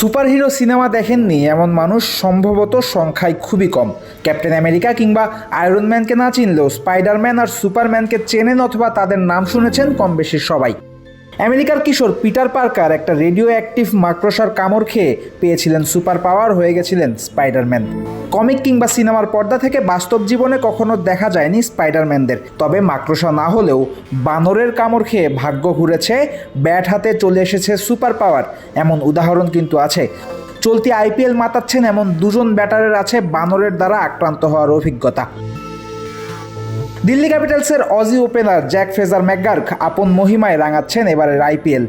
Superhero cinema দেখেননি, এমন মানুষ সম্ভবত সংখ্যায় খুবই কম। ক্যাপ্টেন আমেরিকা কিংবা আয়রনম্যানকে না চিনলেও স্পাইডারম্যান আর সুপারম্যানকে চেনেন অথবা তাদের নাম শুনেছেন কম বেশি সবাই। আমেরিকার কিশোর পিটার পার্কার একটা রেডিও অ্যাক্টিভ মাক্রোসার কামড় খেয়ে পেয়েছিলেন সুপার পাওয়ার হয়ে গেছিলেন স্পাইডারম্যান। কমিক কিংবা সিনেমার পর্দা থেকে বাস্তব জীবনে কখনো দেখা যায়নি স্পাইডারম্যানদের। তবে মাক্রোসা না হলেও বানরের কামড় খেয়ে ভাগ্য ঘুরেছে, ব্যাট হাতে চলে এসেছে সুপার পাওয়ার এমন উদাহরণ কিন্তু আছে। চলতি আইপিএল মাতাচ্ছেন এমন দুজন ব্যাটারের আছে বানরের দ্বারা আক্রান্ত হওয়ার অভিজ্ঞতা। Delhi ক্যাপিটালসের Aussie opener Jack Fraser McGurk আপন মহিমায় রাঙাচ্ছেন এবারের আইপিএল।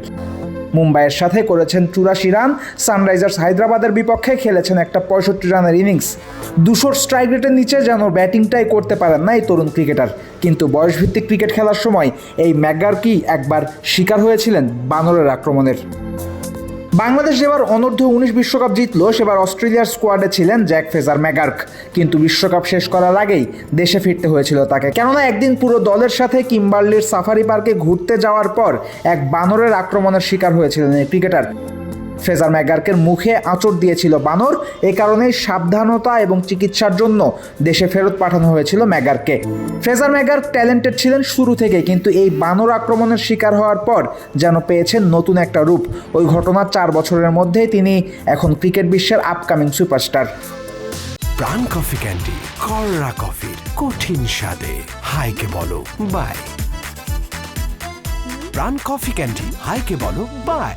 মুম্বাইয়ের সাথে করেছেন চুরাশি রান, সানরাইজার্স হায়দ্রাবাদের বিপক্ষে খেলেছেন একটা পঁয়ষট্টি রানের ইনিংস। দুশোর স্ট্রাইক রেটের নিচে যেন ব্যাটিংটাই করতে পারেন না এই তরুণ ক্রিকেটার। কিন্তু বয়সভিত্তিক ক্রিকেট খেলার সময় এই ম্যাকগার্কই একবার শিকার হয়েছিলেন বানরের আক্রমণের। বাংলাদেশ যেবার অনূর্ধ্ব উনিশ বিশ্বকাপ জিতল, সেবার অস্ট্রেলিয়ার স্কোয়াডে ছিলেন জ্যাক ফেজার ম্যাগার্ক। কিন্তু বিশ্বকাপ শেষ করার আগেই দেশে ফিরতে হয়েছিল তাকে। কেননা একদিন পুরো দলের সাথে কিম্বার্লির সাফারি পার্কে ঘুরতে যাওয়ার পর এক বানরের আক্রমণের শিকার হয়েছিলেন এই ক্রিকেটার। ফেজার ম্যাগার্কের মুখে আঁচড় দিয়েছিল বানর। এ কারণে সাবধানতা এবং চিকিৎসার জন্য দেশে ফেরত পাঠানো হয়েছিল ম্যাগার্ককে ফ্রেজার ম্যাগার ট্যালেন্টেড ছিলেন শুরু থেকে, কিন্তু এই বানর আক্রমণের শিকার হওয়ার পর যেন পেয়েছেন নতুন একটা রূপ। ওই ঘটনার চার বছরের মধ্যেই তিনি এখন ক্রিকেট বিশ্বের upcoming superstar. Pran coffee candy কররা কফির কঠিন স্বাদে। হাইকে বলো, বাই। প্রাণ কফি ক্যান্ডি, হাইকে বলো, বাই।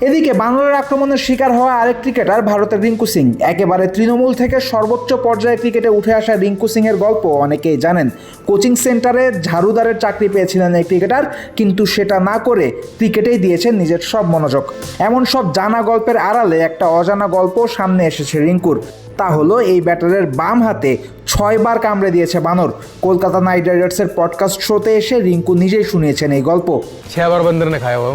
এদিকে বাংলার আক্রমণের শিকার হওয়া আরেক ক্রিকেটার ভারতের রিঙ্কু সিং। একেবারে তৃণমূল থেকে সর্বোচ্চ পর্যায়ে ক্রিকেটে উঠে আসা রিঙ্কু সিং এর গল্প অনেকেই জানেন। কোচিং সেন্টারে ঝাড়ুদারের চাকরি পেয়েছিলেন এই ক্রিকেটার, কিন্তু সেটা না করে ক্রিকেটেই দিয়েছেন নিজের সব মনোযোগ। এমন সব জানা গল্পের আড়ালে একটা অজানা গল্প সামনে এসেছে রিঙ্কুর। তা হলো এই ব্যাটারের বাম হাতে ছয়বার কামড়ে দিয়েছে বানর। কলকাতা নাইট রাইডার্সের পডকাস্ট শোতে এসে রিঙ্কু নিজেই শুনিয়েছেন এই গল্প। ছয়বার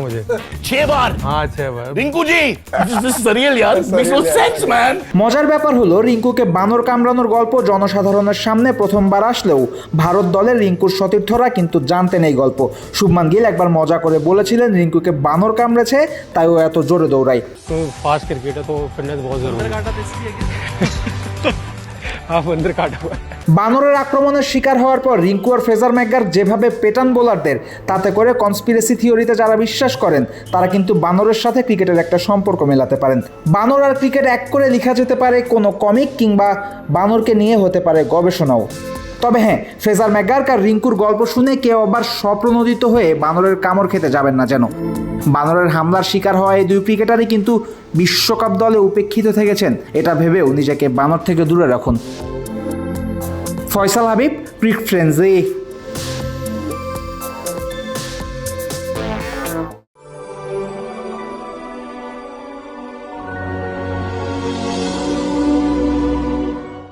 মুঝে। ছয়বার? হ্যাঁ ছয়বার। Rinku ji this is real year makes no sense man মজার ব্যাপার হলো রিঙ্কুকে বানর কামড়ানোর গল্প জনসাধারণের সামনে প্রথমবার আসলেও ভারত দলের রিঙ্কুর সতীর্থরা কিন্তু জানতেন এই গল্প। শুভমান গিল একবার মজা করে বলেছিলেন রিঙ্কুকে বানর কামড়েছে তাই ও এত জোরে দৌড়ায়। ফাস্ট তো ফিটনেস বহুত জরুরি। बहुत जरूरी है हाँ बंदर काटा हुआ है বানরের আক্রমণের শিকার হওয়ার পর রিঙ্কু আর ফেজার ম্যাকগার যেভাবে পেটান বোলারদের তাতে করে কনস্পিরেসি থিওরিতে যারা বিশ্বাস করেন তারা কিন্তু বানরের সাথে ক্রিকেটের একটা সম্পর্ক মেলাতে পারেন বানর আর ক্রিকেট এক করে লেখা যেতে পারে কোনো কমিক কিংবা বানরকে নিয়ে হতে পারে গবেষণাও তবে হ্যাঁ ফ্রেজার ম্যাগার কার রিঙ্কুর গল্প শুনে কেউ আবার স্বপ্রণোদিত হয়ে বানরের কামড় খেতে যাবেন না যেন। বানরের হামলার শিকার হওয়া এই দুই ক্রিকেটারই কিন্তু বিশ্বকাপ দলে উপেক্ষিত থেকেছেন, এটা ভেবেও নিজেকে বানর থেকে দূরে রাখুন। ফয়সাল হাবিব, ক্রিক ফ্রেন্ডজি